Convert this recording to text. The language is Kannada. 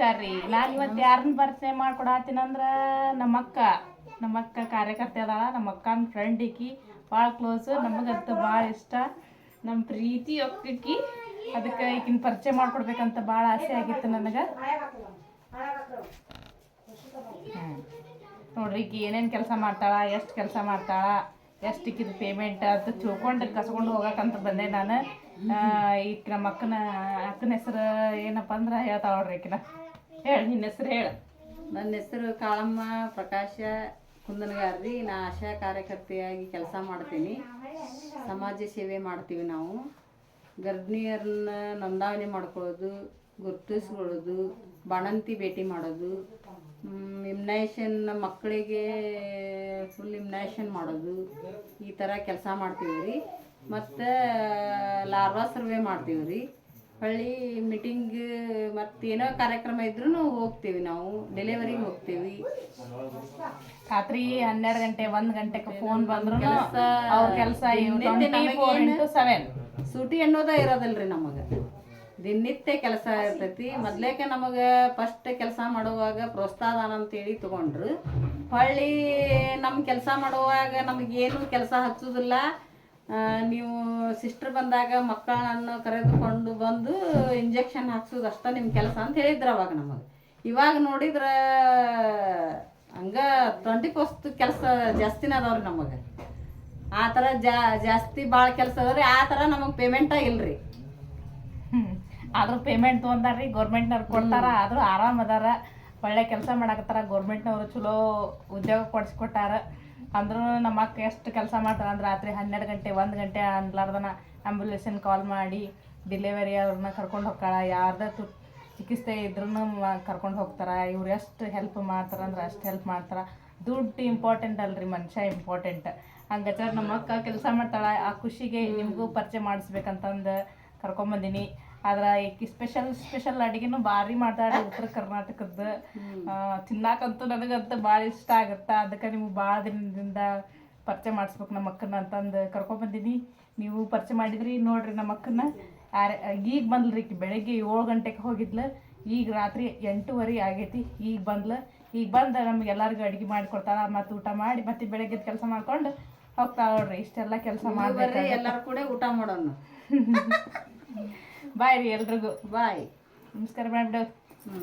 ನಮಸ್ಕಾರ ರೀ ನಾ ಇವತ್ತು ಯಾರನ್ನ ಪರಿಚಯ ಮಾಡ್ಕೊಡತ್ತೀನಂದ್ರ ನಮ್ಮ ಅಕ್ಕ ನಮ್ಮ ಅಕ್ಕ ಕಾರ್ಯಕರ್ತೆ ಅದಾಳ. ನಮ್ಮ ಅಕ್ಕನ ಫ್ರೆಂಡ್ ಇಕ್ಕಿ ಭಾಳ ಕ್ಲೋಸು ನಮಗಂತೂ ಭಾಳ ಇಷ್ಟ. ನಮ್ಮ ಪ್ರೀತಿ ಒಕ್ಕಿ ಅದಕ್ಕೆ ಈಕಿನ ಪರಿಚಯ ಮಾಡ್ಕೊಡ್ಬೇಕಂತ ಭಾಳ ಆಸೆ ಆಗಿತ್ತು ನನಗೆ. ನೋಡ್ರಿ, ಈಕಿ ಏನೇನು ಕೆಲಸ ಮಾಡ್ತಾಳ, ಎಷ್ಟು ಕೆಲಸ ಮಾಡ್ತಾಳ, ಎಷ್ಟು ಇಕ್ಕಿದ ಪೇಮೆಂಟ್ ಅಂತ ತಿಳ್ಕೊಂಡು ಕಸ್ಕೊಂಡು ಹೋಗಕ್ಕಂತ ಬಂದೆ ನಾನು. ಈಗ ನಮ್ಮ ಅಕ್ಕನ ಅಕ್ಕನ ಹೆಸರು ಏನಪ್ಪ ಅಂದ್ರೆ ಹೇಳ್ತಾಳ ನೋಡ್ರಿ ಈಕಿನ. ಹೇಳಿ, ನಿನ್ನ ಹೆಸರು ಹೇಳ. ನನ್ನ ಹೆಸರು ಕಾಳಮ್ಮ ಪ್ರಕಾಶ ಕುಂದನಗಾರ್ರಿ. ನಾ ಆಶಾ ಕಾರ್ಯಕರ್ತೆಯಾಗಿ ಕೆಲಸ ಮಾಡ್ತೀನಿ. ಸಮಾಜ ಸೇವೆ ಮಾಡ್ತೀವಿ ನಾವು. ಗರ್ಭಿಣಿಯರನ್ನ ನೋಂದಾವಣೆ ಮಾಡ್ಕೊಳ್ಳೋದು, ಗುರ್ತಿಸ್ಕೊಳ್ಳೋದು, ಬಾಣಂತಿ ಭೇಟಿ ಮಾಡೋದು ಇಮ್ನೈಷನ್ ಮಕ್ಕಳಿಗೆ ಫುಲ್ ಇಮ್ನೈಷನ್ ಮಾಡೋದು, ಈ ಥರ ಕೆಲಸ ಮಾಡ್ತೀವಿ ರೀ ಮತ್ತು, ಲಾರ್ವಾ ಸರ್ವೆ ಮಾಡ್ತೀವಿ ರೀ ಹೊಳ್ಳಿ ಮೀಟಿಂಗ್ ಮತ್ತೇನೋ ಏನೋ ಕಾರ್ಯಕ್ರಮ ಇದ್ರೂ ಹೋಗ್ತೀವಿ ನಾವು ಡೆಲಿವರಿಗೆ ಹೋಗ್ತೀವಿ. ರಾತ್ರಿ ಹನ್ನೆರಡು ಗಂಟೆ ಒಂದು ಗಂಟೆಗೆ ಫೋನ್ ಬಂದ್ರು ಕೆಲ್ಸ ಅವ್ರ ಕೆಲಸ ಸೆವೆನ್ ಸೂಟಿ ಅನ್ನೋದೇ ಇರೋದಿಲ್ರಿ ನಮಗೆ. ದಿನನಿತ್ಯ ಕೆಲಸ ಇರ್ತೈತಿ. ಮೊದ್ಲೇಕೆ ನಮಗೆ ಫಸ್ಟ್ ಕೆಲಸ ಮಾಡುವಾಗ ಪ್ರೋತ್ಸಾಹದಾನ ಅಂತೇಳಿ ತಗೊಂಡ್ರು. ಹೊಳ್ಳಿ ನಮ್ಮ ಕೆಲಸ ಮಾಡುವಾಗ ನಮಗೇನು ಕೆಲಸ ಹಚ್ಚೋದಿಲ್ಲ. ನೀವು ಸಿಸ್ಟರ್ ಬಂದಾಗ ಮಕ್ಕಳನ್ನು ಕರೆದುಕೊಂಡು ಬಂದು ಇಂಜೆಕ್ಷನ್ ಹಾಕ್ಸೋದು ಅಷ್ಟೇ ನಿಮ್ಮ ಕೆಲಸ ಅಂತ ಹೇಳಿದ್ರು ಅವಾಗ ನಮಗೆ. ಇವಾಗ ನೋಡಿದ್ರೆ ಹಂಗ ಟ್ವೆಂಟಿ ಪೋಸ್ಟ್ ಕೆಲಸ ಜಾಸ್ತಿನೇ ಅದಾವ್ರಿ ನಮಗೆ. ಆ ಥರ ಜಾ ಜಾಸ್ತಿ ಭಾಳ ಕೆಲಸ ಅದಾವ್ರಿ ಆ ಥರ ನಮಗೆ ಪೇಮೆಂಟ ಇಲ್ರಿ ಆದರೂ ಆದ್ರೂ ಪೇಮೆಂಟ್ ತೊಗೊಂಡಾರ್ರಿ ಗೌರ್ಮೆಂಟ್ನವ್ರು ಕೊಡ್ತಾರ ಆದರೂ ಆರಾಮ್ ಅದಾರ. ಒಳ್ಳೆ ಕೆಲಸ ಮಾಡಕತ್ತಾರ ಗೌರ್ಮೆಂಟ್ನವರು ಚಲೋ ಉದ್ಯೋಗ ಕೊಡ್ಸ್ಕೊಟ್ಟಾರ. ಅಂದ್ರೂ ನಮ್ಮ ಅಕ್ಕ ಎಷ್ಟು ಕೆಲಸ ಮಾಡ್ತಾರೆ ಅಂದ್ರೆ ರಾತ್ರಿ ಹನ್ನೆರಡು ಗಂಟೆ, ಒಂದು ಗಂಟೆ ಅನ್ಲಾರ್ದನ ಆಂಬ್ಯುಲೆನ್ಸಿನ ಕಾಲ್ ಮಾಡಿ ಡೆಲಿವರಿ ಅವ್ರನ್ನ ಕರ್ಕೊಂಡು ಹೋಗ್ತಾಳ. ಯಾರ್ದ ತು ಚಿಕಿತ್ಸೆ ಇದ್ರೂ ಕರ್ಕೊಂಡು ಹೋಗ್ತಾರೆ. ಇವ್ರು ಎಷ್ಟು ಹೆಲ್ಪ್ ಮಾಡ್ತಾರೆ ಅಂದ್ರೆ ಅಷ್ಟು ಹೆಲ್ಪ್ ಮಾಡ್ತಾರೆ. ದುಡ್ಡು ಇಂಪಾರ್ಟೆಂಟ್ ಅಲ್ರಿ, ಮನುಷ್ಯ ಇಂಪಾರ್ಟೆಂಟ್ ಹಂಗಚಾರ ನಮ್ಮ ಅಕ್ಕ ಕೆಲಸ ಮಾಡ್ತಾಳೆ. ಆ ಖುಷಿಗೆ ನಿಮಗೂ ಪರಿಚಯ ಮಾಡಿಸ್ಬೇಕಂತಂದು ಕರ್ಕೊಂಬಂದಿನಿ. ಆದ್ರ ಈಕಿ ಸ್ಪೆಷಲ್ ಸ್ಪೆಷಲ್ ಅಡಿಗೆನು ಭಾರಿ ಮಾಡ್ತಾಳೆ ಉತ್ತರ ಕರ್ನಾಟಕದ ತಿನ್ನಾಕಂತೂ ನನಗಂತೂ ಭಾಳ ಇಷ್ಟ ಆಗುತ್ತೆ? ಅದಕ್ಕೆ ನಿಮ್ಗೆ ಭಾಳ ದಿನದಿಂದ ಪರಿಚಯ ಮಾಡಿಸ್ಬೇಕು ನಮ್ಮ ಅಕ್ಕನ ಅಂತಂದು ಕರ್ಕೊಂಬಂದಿನಿ ನೀವು ಪರಿಚಯ ಮಾಡಿದ್ರಿ ನೋಡ್ರಿ ನಮ್ಮ ಅಕ್ಕನ ಈಗ ಬಂದ್ಲು ಈಕಿ. ಬೆಳಗ್ಗೆ ಏಳು ಗಂಟೆಗೆ ಹೋಗಿದ್ಲು. ಈಗ ರಾತ್ರಿ ಎಂಟೂವರೆ ಆಗೈತಿ. ಈಗ ಬಂದ್ಲು. ಈಗ ಬಂದ ನಮ್ಗೆ ಎಲ್ಲರಿಗೂ ಅಡುಗೆ ಮಾಡಿಕೊಡ್ತಾಳ ಮತ್ತು ಊಟ ಮಾಡಿ ಮತ್ತೆ ಬೆಳಗ್ಗೆ ಕೆಲಸ ಮಾಡ್ಕೊಂಡು ಹೋಗ್ತಾಳ ನೋಡ್ರಿ. ಇಷ್ಟೆಲ್ಲ ಕೆಲಸ ಮಾಡ್ತಾರೆ ಎಲ್ಲಾರು ಎಲ್ಲರೂ ಕೂಡ ಊಟ ಮಾಡೋಣ. ಬಾಯ್ ರೀ ಎಲ್ರಿಗೂ. ಬಾಯ್. ನಮಸ್ಕಾರ ಹ್ಞೂ